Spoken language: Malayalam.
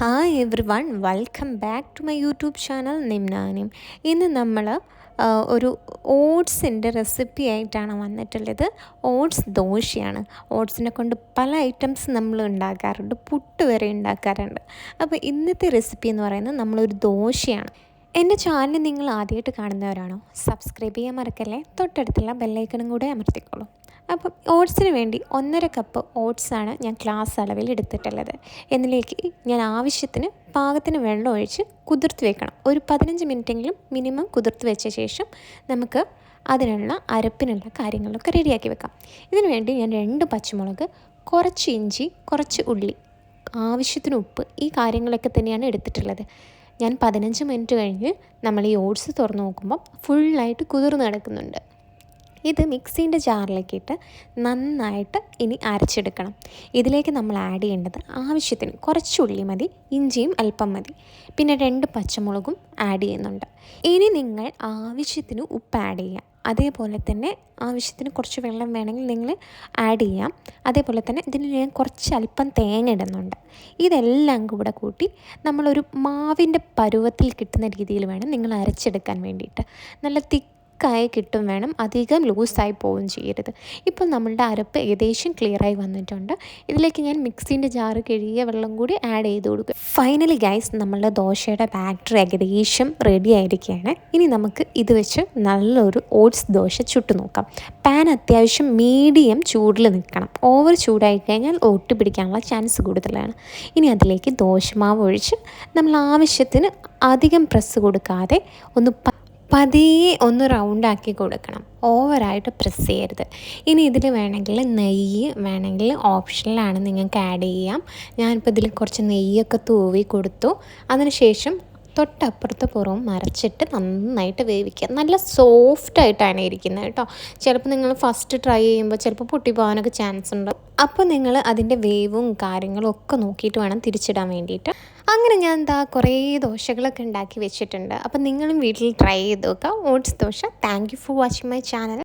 Hi everyone welcome back to my YouTube channel നിംനാനിം ഇന്ന് നമ്മൾ ഒരു ഓട്സിന്റെ റെസിപ്പി ആയിട്ടാണ് വന്നിട്ടുള്ളത്. ഓട്സ് ദോശയാണ്. ഓട്സിനെ കൊണ്ട് പല ഐറ്റംസ് നമ്മൾ ഉണ്ടാക്കാറുണ്ട് പുട്ട് വരെ ഉണ്ടാക്കാറുണ്ട്. അപ്പോൾ ഇന്നത്തെ റെസിപ്പി എന്ന് പറയുന്നത് നമ്മളൊരു ദോശയാണ്. എന്റെ ചാനൽ നിങ്ങൾ ആദ്യമായിട്ട് കാണുന്നവരാണോ സബ്സ്ക്രൈബ് ചെയ്യാൻ മറക്കല്ലേ? തൊട്ടടുത്തുള്ള ബെല്ലൈക്കണും കൂടെ അമർത്തിക്കോളൂ. അപ്പം ഓട്സിന് വേണ്ടി ഒന്നര കപ്പ് ഓട്സാണ് ഞാൻ ഗ്ലാസ് അളവിൽ എടുത്തിട്ടുള്ളത്. എന്നിലേക്ക് ഞാൻ ആവശ്യത്തിന് പാകത്തിന് വെള്ളം ഒഴിച്ച് കുതിർത്ത് വെക്കണം. ഒരു പതിനഞ്ച് മിനിറ്റെങ്കിലും മിനിമം കുതിർത്ത് വെച്ച ശേഷം നമുക്ക് അതിനുള്ള അരപ്പിനുള്ള കാര്യങ്ങളൊക്കെ റെഡിയാക്കി വെക്കാം. ഇതിനു വേണ്ടി ഞാൻ രണ്ട് പച്ചമുളക് കുറച്ച് ഇഞ്ചി കുറച്ച് ഉള്ളി ആവശ്യത്തിന് ഉപ്പ് ഈ കാര്യങ്ങളൊക്കെ തന്നെയാണ് എടുത്തിട്ടുള്ളത്. ഞാൻ പതിനഞ്ച് മിനിറ്റ് കഴിഞ്ഞ് നമ്മൾ ഈ ഓട്സ് തുറന്ന് നോക്കുമ്പോൾ ഫുള്ളായിട്ട് കുതിർന്ന് കിടക്കുന്നുണ്ട്. ഇത് മിക്സീന്റെ ജാറിലേക്ക് ഇട്ട് നന്നായിട്ട് ഇനി അരച്ചെടുക്കണം. ഇതിലേക്ക് നമ്മൾ ആഡ് ചെയ്യേണ്ടത് ആവശ്യത്തിന് കുറച്ച് ഉള്ളി മതി ഇഞ്ചിയും അല്പം മതി. പിന്നെ രണ്ട് പച്ചമുളകും ആഡ് ചെയ്യുന്നുണ്ട്. ഇനി നിങ്ങൾ ആവശ്യത്തിന് ഉപ്പ് ആഡ് ചെയ്യാം. അതേപോലെ തന്നെ ആവശ്യത്തിന് കുറച്ച് വെള്ളം വേണമെങ്കിൽ നിങ്ങൾ ആഡ് ചെയ്യാം. അതേപോലെ തന്നെ ഇതിന് ഞാൻ കുറച്ച് അല്പം തേങ്ങ ഇടുന്നുണ്ട്. ഇതെല്ലാം കൂടെ കൂട്ടി നമ്മളൊരു മാവിന്റെ പരുവത്തിൽ കിട്ടുന്ന രീതിയിൽ വേണം നിങ്ങൾ അരച്ചെടുക്കാൻ വേണ്ടിയിട്ട്. നല്ല തിക്ക് തിക്കായി കിട്ടും വേണം അധികം ലൂസായി പോവുകയും ചെയ്യരുത്. ഇപ്പോൾ നമ്മളുടെ അരപ്പ് ഏകദേശം ക്ലിയറായി വന്നിട്ടുണ്ട്. ഇതിലേക്ക് ഞാൻ മിക്സിന്റെ ജാറ് കഴുകിയ വെള്ളം കൂടി ആഡ് ചെയ്ത് കൊടുക്കുക ഫൈനലി ഗൈസ് നമ്മളുടെ ദോശയുടെ ബാറ്റർ ഏകദേശം റെഡി ആയിരിക്കുകയാണ്. ഇനി നമുക്ക് ഇത് വെച്ച് നല്ലൊരു ഓട്സ് ദോശ ചുട്ടു നോക്കാം. പാൻ അത്യാവശ്യം മീഡിയം ചൂടിൽ നിൽക്കണം. ഓവർ ചൂടായി കഴിഞ്ഞാൽ ഒട്ടി പിടിക്കാനുള്ള ചാൻസ് കൂടുതലാണ്. ഇനി അതിലേക്ക് ദോശമാവ് ഒഴിച്ച് നമ്മൾ ആവശ്യത്തിന് അധികം പ്രസ് കൊടുക്കാതെ ഒന്ന് പതിയെ ഒന്ന് റൗണ്ടാക്കി കൊടുക്കണം. ഓവറായിട്ട് പ്രസ് ചെയ്യരുത്. ഇനി ഇതിൽ വേണമെങ്കിൽ നെയ്യ് വേണമെങ്കിൽ ഓപ്ഷനിലാണ് നിങ്ങൾക്ക് ആഡ് ചെയ്യാം. ഞാനിപ്പോൾ ഇതിൽ കുറച്ച് നെയ്യൊക്കെ തൂവി കൊടുത്തു. അതിനുശേഷം തൊട്ടപ്പുറത്ത് പുറവും മറച്ചിട്ട് നന്നായിട്ട് വേവിക്കുക. നല്ല സോഫ്റ്റായിട്ടാണ് ഇരിക്കുന്നത് കേട്ടോ. ചിലപ്പോൾ നിങ്ങൾ ഫസ്റ്റ് ട്രൈ ചെയ്യുമ്പോൾ ചിലപ്പോൾ പൊട്ടിപ്പോകാനൊക്കെ ചാൻസ് ഉണ്ട്. അപ്പോൾ നിങ്ങൾ അതിന്റെ വേവും കാര്യങ്ങളും ഒക്കെ നോക്കിയിട്ട് വേണം തിരിച്ചിടാൻ വേണ്ടിയിട്ട്. അങ്ങനെ ഞാൻ എന്താ കുറേ ദോശകളൊക്കെ ഉണ്ടാക്കി വെച്ചിട്ടുണ്ട്. അപ്പം നിങ്ങളും വീട്ടിൽ ട്രൈ ചെയ്ത് നോക്കാം oats dosa. Thank you for watching my channel